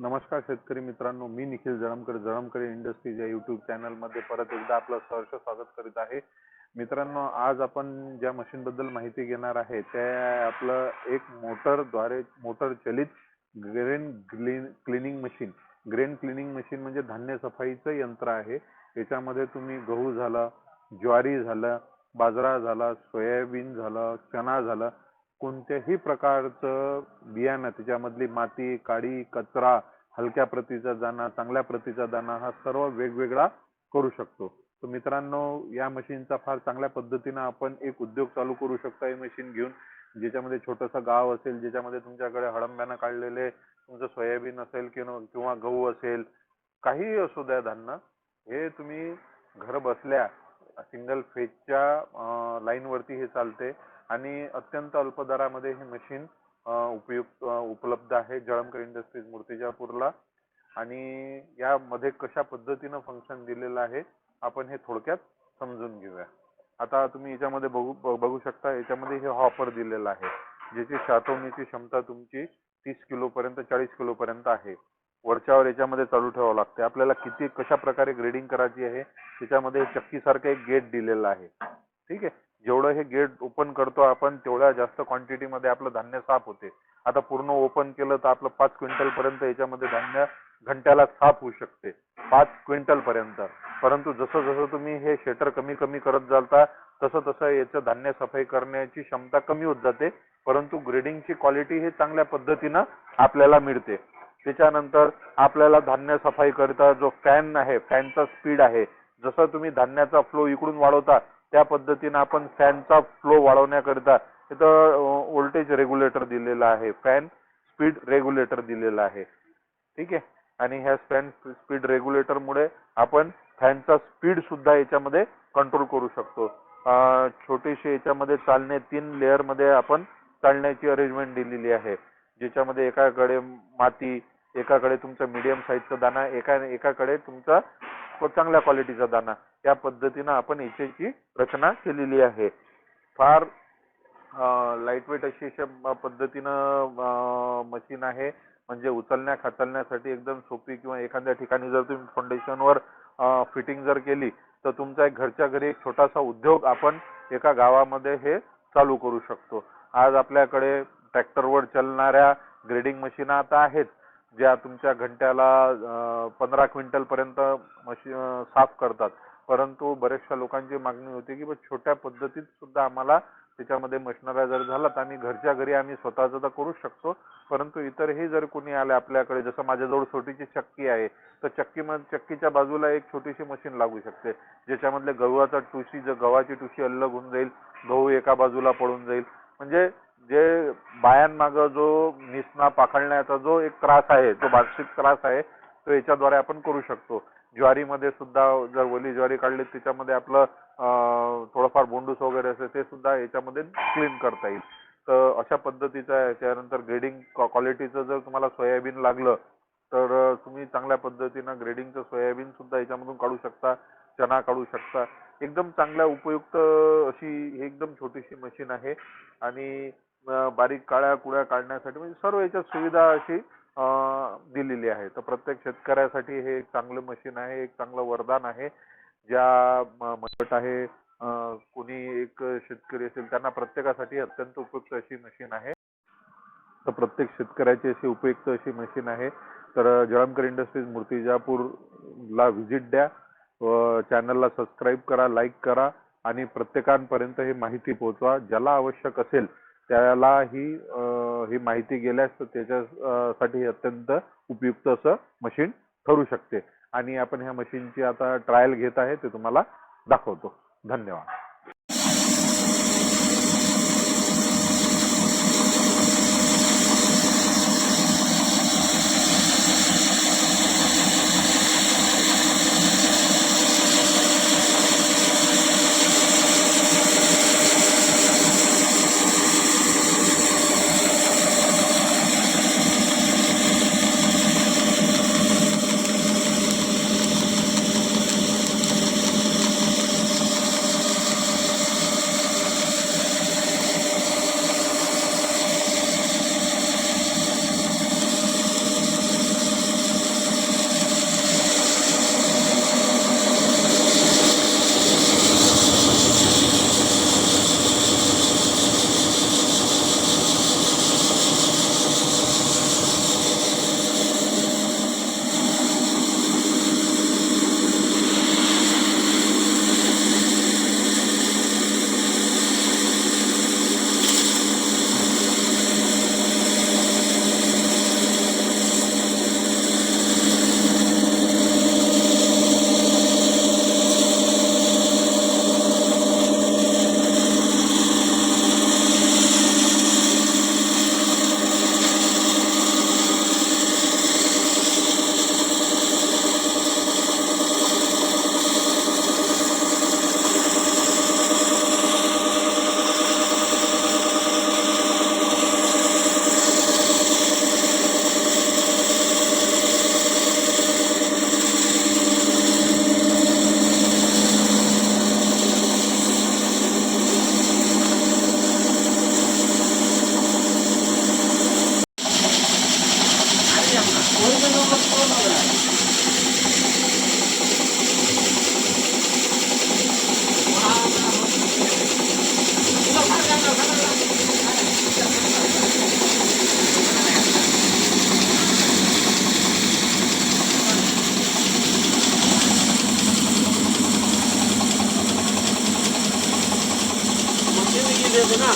नमस्कार शेतकरी मित्रांनो मी निखिल जळमकर जळमकर इंडस्ट्रीज या युट्यूब चॅनलमध्ये परत एकदा आपलं सहर्ष स्वागत करीत आहे. मित्रांनो आज आपण ज्या मशीन बद्दल माहिती घेणार आहे ते आपलं एक मोटरद्वारे मोटर चलित grain cleaning machine grain cleaning machine म्हणजे धान्य सफाईचं यंत्र आहे. याच्यामध्ये तुम्ही गहू झाला ज्वारी झालं बाजरा झाला सोयाबीन झालं चना झाला कोणत्याही प्रकारचं बियाणं त्याच्यामधली माती काडी कचरा हलक्या प्रतीचा दाणा चांगल्या प्रतीचा दाणा हा सर्व वेगवेगळा करू शकतो. तर मित्रांनो या मशीनचा फार चांगल्या पद्धतीनं आपण एक उद्योग चालू करू शकतो ही मशीन घेऊन ज्याच्यामध्ये छोटंसं गाव असेल ज्याच्यामध्ये तुमच्याकडे हळंब्यानं काढलेले तुमचं सोयाबीन असेल किंवा गहू असेल काहीही असू द्या धान्य हे तुम्ही घर बसल्या सिंगल फेजच्या लाईन वरती हे चालते. आणि अत्यंत अल्प दरामध्ये हे मशीन उपयुक्त उपलब्ध आहे जळमकर इंडस्ट्रीज मूर्तिजापूरला. आणि यामध्ये कशा पद्धतीनं फंक्शन दिलेलं आहे आपण हे थोडक्यात समजून घेऊया. आता तुम्ही याच्यामध्ये बघू बघू शकता याच्यामध्ये हे हॉपर दिलेलं आहे ज्याची साठवणीची क्षमता तुमची तीस किलो पर्यंत चाळीस किलो पर्यंत आहे. वरच्यावर याच्यामध्ये चालू ठेवावं लागते. आपल्याला किती कशा प्रकारे ग्रेडिंग करायची आहे त्याच्यामध्ये चक्कीसारखं एक गेट दिलेलं आहे. ठीक आहे? जेवढं हे गेट ओपन करतो आपण तेवढ्या जास्त क्वांटिटी मध्ये आपलं धान्य साफ होते. आता पूर्ण ओपन केलं तर आपलं पाच क्विंटल पर्यंत याच्यामध्ये धान्य घंट्याला साफ होऊ शकते. पाच क्विंटल पर्यंत. परंतु जसं जसं तुम्ही हे शेटर कमी कमी करत जाता तसं तसं याचं धान्य सफाई करण्याची क्षमता कमी होत जाते. परंतु ग्रेडिंगची क्वालिटी हे चांगल्या पद्धतीनं आपल्याला मिळते. त्याच्यानंतर आपल्याला धान्य सफाई करता जो फॅन आहे फॅनचा स्पीड आहे. जसं तुम्ही धान्याचा फ्लो इकडून वाढवता त्या पद्धतीनं आपण फॅनचा फ्लो वाढवण्याकरिता इथं व्होल्टेज रेग्युलेटर दिलेला आहे. फॅन स्पीड रेग्युलेटर दिलेला आहे. ठीक आहे? आणि ह्या फॅन स्पीड रेग्युलेटर मुळे आपण फॅनचा स्पीड सुद्धा याच्यामध्ये कंट्रोल करू शकतो. छोटीशी याच्यामध्ये चालणे तीन लेअरमध्ये आपण चालण्याची अरेंजमेंट दिलेली आहे. ज्याच्यामध्ये एकाकडे माती एकाकडे तुमचा मीडियम साईजचा दाना एका एकाकडे तुमचा चांगल्या क्वालिटीचा दाना. त्या पद्धतीनं आपण याची रचना केलेली आहे. फार लाइट वेट अशी पद्धतीनं मशीन आहे. म्हणजे उचलण्या खाचलण्यासाठी एकदम सोपी किंवा एखाद्या ठिकाणी जर तुम्ही फाउंडेशनवर फिटिंग जर केली तर तुमचा एक घरच्या घरी एक छोटासा उद्योग आपण एका गावामध्ये हे चालू करू शकतो. आज आपल्याकडे ट्रॅक्टरवर चालणाऱ्या ग्रेडिंग मशीन आता आहेत ज्या तुमच्या घंट्याला पंधरा क्विंटल पर्यंत मशीन साफ करतात. परंतु बऱ्याचशा लोकांची मागणी होती की छोट्या पद्धतीत सुद्धा आम्हाला त्याच्यामध्ये मशिनऱ्या जर झाला तर आम्ही घरच्या घरी आम्ही स्वतःच तर करू शकतो. परंतु इतरही जर कोणी आले आपल्याकडे जसं माझ्याजवळ छोटीशी चक्की आहे तर चक्की चक्कीच्या बाजूला एक छोटीशी मशीन लागू शकते. ज्याच्यामधले गव्हाचा टुशी जर गव्हाची टुशी अलग होऊन जाईल गहू एका बाजूला पडून जाईल. म्हणजे जे बायांमाग जो निसना पाखडण्याचा जो एक त्रास आहे तो मानसिक त्रास आहे तो याच्याद्वारे आपण करू शकतो. ज्वारीमध्ये सुद्धा जर वली ज्वारी काढली त्याच्यामध्ये आपलं थोडंफार बोंडूस वगैरे असेल ते सुद्धा याच्यामध्ये क्लीन करता येईल. तर अशा पद्धतीचं त्यानंतर ग्रेडिंग क्वालिटीचं जर तुम्हाला सोयाबीन लागलं तर तुम्ही चांगल्या पद्धतीनं ग्रेडिंगचं सोयाबीन सुद्धा याच्यामधून काढू शकता चना काढू शकता. एकदम चांगल्या उपयुक्त अशी एकदम छोटीशी मशीन आहे. आणि बारीक काळ्या कुड्या काढण्यासाठी म्हणजे सर्व याच्यात सुविधा अशी दिलेली आहे. तर प्रत्येक शेतकऱ्यासाठी हे एक चांगलं मशीन आहे एक चांगलं वरदान आहे. ज्या मदत आहे कोणी एक शेतकरी असेल त्यांना प्रत्येकासाठी अत्यंत उपयुक्त अशी मशीन आहे. तर प्रत्येक शेतकऱ्याची अशी उपयुक्त अशी मशीन आहे. तर जळमकर इंडस्ट्रीज मूर्तिजापूरला व्हिजिट द्या. चॅनलला सबस्क्राईब करा लाईक करा आणि प्रत्येकांपर्यंत हे माहिती पोहोचवा. ज्याला आवश्यक असेल त्याला ही ही माहिती गेल्यास त्याच्यासाठी अत्यंत उपयुक्त असं मशीन ठरू शकते. आणि आपण ह्या मशीनची आता ट्रायल घेत आहे ते तुम्हाला दाखवतो. धन्यवाद. मशीन गेली होती ना